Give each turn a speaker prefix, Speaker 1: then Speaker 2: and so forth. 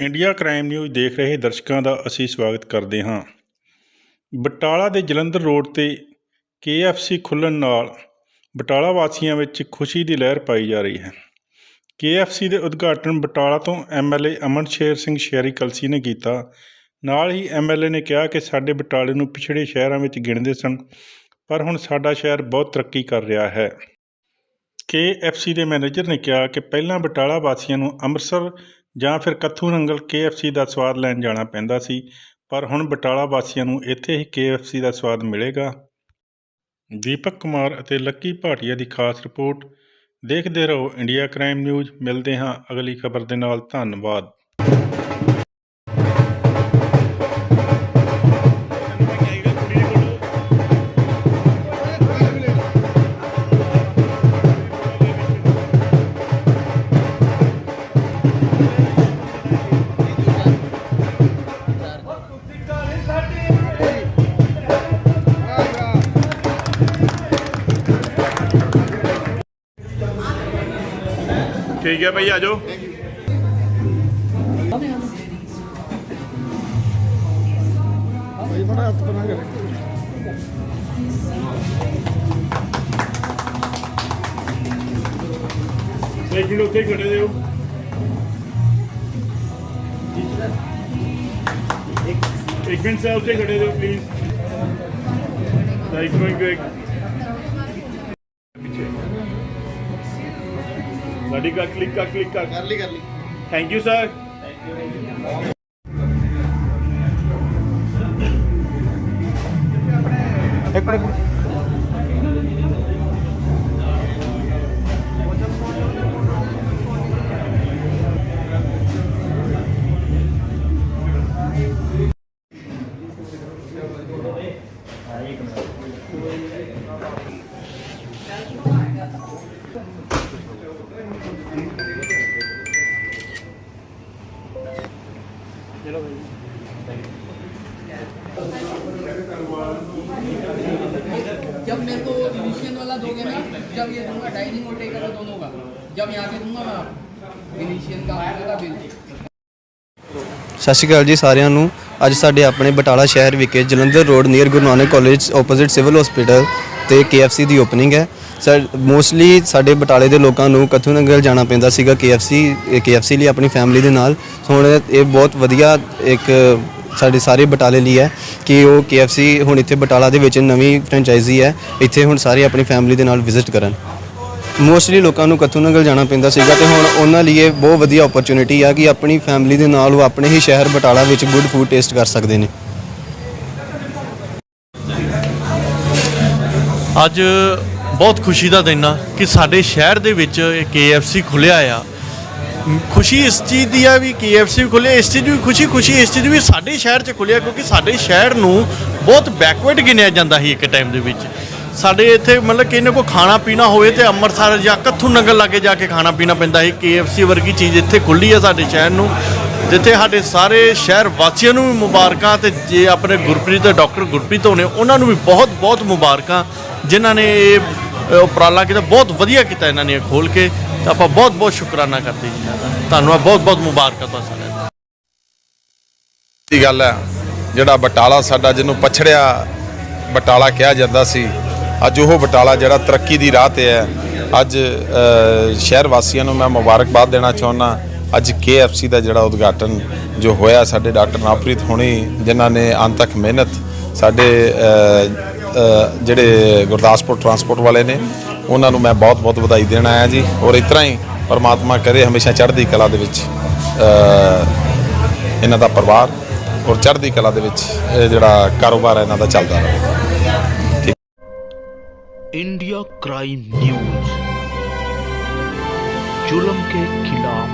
Speaker 1: India crime news ਦੇਖ ਰਹੇ ਦਰਸ਼ਕਾਂ ਦਾ ਅਸੀਂ ਸਵਾਗਤ ਕਰਦੇ ਹਾਂ। ਬਟਾਲਾ ਦੇ ਜਲੰਧਰ ਰੋਡ ਤੇ KFC ਖੁੱਲ੍ਹਣ ਨਾਲ ਬਟਾਲਾ ਵਾਸੀਆਂ ਵਿੱਚ ਖੁਸ਼ੀ ਦੀ ਲਹਿਰ ਪਾਈ ਜਾ ਰਹੀ ਹੈ। KFC ਦੇ ਉਦਘਾਟਨ ਬਟਾਲਾ ਤੋਂ ਐਮਐਲਏ ਅਮਨ ਸ਼ੇਰ ਸਿੰਘ ਸ਼ਹਿਰੀ ਕਲਸੀ ਨੇ ਕੀਤਾ। ਨਾਲ ਹੀ ਐਮਐਲਏ ਨੇ ਕਿਹਾ ਕਿ ਸਾਡੇ ਬਟਾਲੇ ਨੂੰ ਪਿਛੜੇ ਸ਼ਹਿਰਾਂ ਵਿੱਚ ਗਿਣਦੇ ਸਨ, ਪਰ ਹੁਣ ਸਾਡਾ ਸ਼ਹਿਰ ਬਹੁਤ ਤਰੱਕੀ ਕਰ ਰਿਹਾ ਹੈ। KFC ਦੇ ਮੈਨੇਜਰ ਨੇ ਕਿਹਾ ਕਿ ਪਹਿਲਾਂ ਬਟਾਲਾ ਵਾਸੀਆਂ ਨੂੰ ਅੰਮ੍ਰਿਤਸਰ ਜਾਂ ਫਿਰ ਕੱਥੂ ਨੰਗਲ KFC ਦਾ ਸਵਾਦ ਲੈਣ ਜਾਣਾ ਪੈਂਦਾ ਸੀ, ਪਰ ਹੁਣ ਬਟਾਲਾ ਵਾਸੀਆਂ ਨੂੰ ਇੱਥੇ ਹੀ KFC ਦਾ ਸਵਾਦ ਮਿਲੇਗਾ। ਦੀਪਕ ਕੁਮਾਰ ਅਤੇ ਲੱਕੀ ਭਾਟੀਆ ਦੀ ਖਾਸ ਰਿਪੋਰਟ। ਦੇਖਦੇ ਰਹੋ ਇੰਡੀਆ ਕ੍ਰਾਈਮ ਨਿਊਜ਼। ਮਿਲਦੇ ਹਾਂ ਅਗਲੀ ਖਬਰ ਦੇ ਨਾਲ। ਧੰਨਵਾਦ। ਠੀਕ ਹੈ ਭਾਈ ਆਜੋ
Speaker 2: ਭਾਈ ਬੜਾ ਹੱਥ ਬਣਾ ਕੇ ਰੱਖ
Speaker 1: ਇੱਕ ਉੱਥੇ ਖੜੇ ਹੋ ਇੱਕ ਮਿੰਟ ਸਾਹਿਬ ਉੱਥੇ ਖੜੇ ਦਿਓ ਪਲੀਜ਼ ਲਾਈਕ ਗੋਇੰਗ ਬੈਕ ਸਾਡੀ ਕਾ ਕਲਿੱਕ ਕਾ ਕਲਿੱਕ ਕਰ
Speaker 2: ਕਰ ਲਈ ਕਰ ਲਈ
Speaker 1: ਥੈਂਕ ਯੂ ਸਰ
Speaker 2: ਇੱਕ ਮਿੰਟ
Speaker 3: जब मेरे को इनिशियल वाला दोगे ना जब ये दूंगा डाइनिंग और टेकर का दोनों का जब यहाँ पे दूंगा मैं आपको इनिशियल का आएगा बिल
Speaker 4: ਸਤਿ ਸ਼੍ਰੀ ਅਕਾਲ ਜੀ ਸਾਰਿਆਂ ਨੂੰ ਅੱਜ ਸਾਡੇ ਆਪਣੇ ਬਟਾਲਾ ਸ਼ਹਿਰ ਵਿਖੇ Jalandhar road near Guru Nanak college opposite civil hospital ਤੇ KFC ਦੀ ਓਪਨਿੰਗ ਹੈ ਸਰ ਮੋਸਟਲੀ ਸਾਡੇ ਬਟਾਲੇ ਦੇ ਲੋਕਾਂ ਨੂੰ ਕਥੂ ਨੰਗਲ ਜਾਣਾ ਪੈਂਦਾ ਸੀਗਾ KFC KFC ਲਈ ਆਪਣੀ ਫੈਮਿਲੀ ਦੇ ਨਾਲ। ਹੁਣ ਇਹ ਬਹੁਤ ਵਧੀਆ ਇੱਕ ਸਾਡੇ ਸਾਰੇ ਬਟਾਲੇ ਲਈ ਹੈ ਕਿ ਉਹ KFC ਹੁਣ ਇੱਥੇ ਬਟਾਲਾ ਦੇ ਵਿੱਚ ਨਵੀਂ ਫਰੈਂਚਾਈਜ਼ੀ ਹੈ। ਇੱਥੇ ਹੁਣ ਸਾਰੇ ਆਪਣੀ ਫੈਮਿਲੀ ਦੇ ਨਾਲ ਵਿਜ਼ਿਟ ਕਰਨ। ਮੋਸਟਲੀ ਲੋਕਾਂ ਨੂੰ ਕਥੂ ਨੰਗਲ ਜਾਣਾ ਪੈਂਦਾ ਸੀਗਾ ਤੇ ਹੁਣ ਉਹਨਾਂ ਲਈ ਇਹ ਬਹੁਤ ਵਧੀਆ ਓਪਰਚ्युनिटी ਆ ਕਿ ਆਪਣੀ ਫੈਮਿਲੀ ਦੇ ਨਾਲ ਉਹ ਆਪਣੇ ਹੀ ਸ਼ਹਿਰ ਬਟਾਲਾ ਵਿੱਚ ਗੁੱਡ ਫੂਡ ਟੇਸਟ ਕਰ ਸਕਦੇ ਨੇ।
Speaker 5: ਅੱਜ ਬਹੁਤ ਖੁਸ਼ੀ ਦਾ ਦਿਨ ਆ ਕਿ ਸਾਡੇ ਸ਼ਹਿਰ ਦੇ ਵਿੱਚ ਇਹ KFC ਖੁੱਲਿਆ ਆ। ਖੁਸ਼ੀ ਇਸ ਚੀਜ਼ ਦੀ ਆ ਵੀ KFC ਖੁੱਲਿਆ ਇਸ ਚੀਜ਼ ਦੀ ਵੀ ਖੁਸ਼ੀ ਖੁਸ਼ੀ ਇਸ ਚੀਜ਼ ਦੀ ਵੀ ਸਾਡੇ ਸ਼ਹਿਰ 'ਚ ਖੁੱਲਿਆ ਕਿਉਂਕਿ ਸਾਡੇ ਸ਼ਹਿਰ ਨੂੰ ਬਹੁਤ ਬੈਕਵਰਡ ਗਿਣਿਆ ਜਾਂਦਾ ਸੀ ਇੱਕ ਟਾਈਮ ਦੇ ਵਿੱਚ। ਸਾਡੇ ਇੱਥੇ ਮਤਲਬ ਕਿ ਇਹਨੇ ਕੋ ਖਾਣਾ ਪੀਣਾ ਹੋਵੇ ਤੇ ਅੰਮ੍ਰਿਤਸਰ ਜਾਂ ਕੱਥੂ ਨੰਗਲ ਲਾਗੇ ਜਾ ਕੇ ਖਾਣਾ ਪੀਣਾ ਪੈਂਦਾ ਸੀ। KFC ਵਰਗੀ ਚੀਜ਼ ਇੱਥੇ ਖੁੱਲੀ ਆ ਸਾਡੇ ਸ਼ਹਿਰ ਨੂੰ। ਜਿੱਥੇ ਸਾਡੇ ਸਾਰੇ ਸ਼ਹਿਰ ਵਾਸੀਆਂ ਨੂੰ ਵੀ ਮੁਬਾਰਕਾਂ ਤੇ ਜੇ ਆਪਣੇ ਗੁਰਪ੍ਰੀਤ ਤੇ ਡਾਕਟਰ ਗੁਰਪ੍ਰੀਤ ਹੋਣੇ ਉਹਨਾਂ ਨੂੰ ਵੀ ਬਹੁਤ ਬਹੁਤ ਮੁਬਾਰਕਾਂ ਜਿਨ੍ਹਾਂ ਨੇ ਇਹ ਉਪਰਾਲਾ ਕੀਤਾ ਬਹੁਤ ਵਧੀਆ ਕੀਤਾ ਇਹਨਾਂ ਨੇ ਖੋਲ ਕੇ। ਤਾਂ ਆਪਾਂ ਬਹੁਤ ਬਹੁਤ ਸ਼ੁਕਰਾਨਾ ਕਰਦੇ ਜੀ। ਇਹਨਾਂ ਦਾ ਧੰਨਵਾਦ ਬਹੁਤ ਬਹੁਤ ਮੁਬਾਰਕਾਂ ਤੁਹਾਨੂੰ ਸਾਰਿਆਂ ਨੂੰ।
Speaker 6: ਦੀ ਗੱਲ ਹੈ ਜਿਹੜਾ ਬਟਾਲਾ ਸਾਡਾ ਜਿਹਨੂੰ ਪਛੜਿਆ ਬਟਾਲਾ ਕਿਹਾ ਜਾਂਦਾ ਸੀ ਅੱਜ ਉਹ ਬਟਾਲਾ ਜਿਹੜਾ ਤਰੱਕੀ ਦੀ ਰਾਹ ਤੇ ਹੈ। ਅੱਜ ਅ, ਸ਼ਹਿਰ ਵਾਸੀਆਂ ਨੂੰ ਮੈਂ ਮੁਬਾਰਕਬਾਦ ਦੇਣਾ ਚਾਹੁੰਦਾ ਅੱਜ KFC ਦਾ ਜਿਹੜਾ ਉਦਘਾਟਨ ਜੋ ਹੋਇਆ ਸਾਡੇ ਡਾਕਟਰ ਨਵਪ੍ਰੀਤ ਹੋਣੀ ਜਿਨ੍ਹਾਂ ਨੇ ਅੰਤ ਤੱਕ ਮਿਹਨਤ ਸਾਡੇ ਅ, ਅ, ਜਿਹੜੇ ਗੁਰਦਾਸਪੁਰ ਟਰਾਂਸਪੋਰਟ ਵਾਲੇ ਨੇ ਉਹਨਾਂ ਨੂੰ ਮੈਂ ਬਹੁਤ-ਬਹੁਤ ਵਧਾਈ ਦੇਣ ਆਇਆ ਜੀ ਔਰ ਇਸ ਤਰ੍ਹਾਂ ਹੀ ਪਰਮਾਤਮਾ ਕਰੇ ਹਮੇਸ਼ਾ ਚੜ੍ਹਦੀ ਕਲਾ ਦੇ ਵਿੱਚ ਅ, ਇਹਨਾਂ ਦਾ ਪਰਿਵਾਰ ਔਰ ਚੜ੍ਹਦੀ ਕਲਾ ਦੇ ਵਿੱਚ ਇਹ ਜਿਹੜਾ ਕਾਰੋਬਾਰ ਹੈ ਇਹਨਾਂ ਦਾ ਚੱਲਦਾ ਰਹੇ
Speaker 7: इंडिया क्राइम न्यूज जुल्म के खिलाफ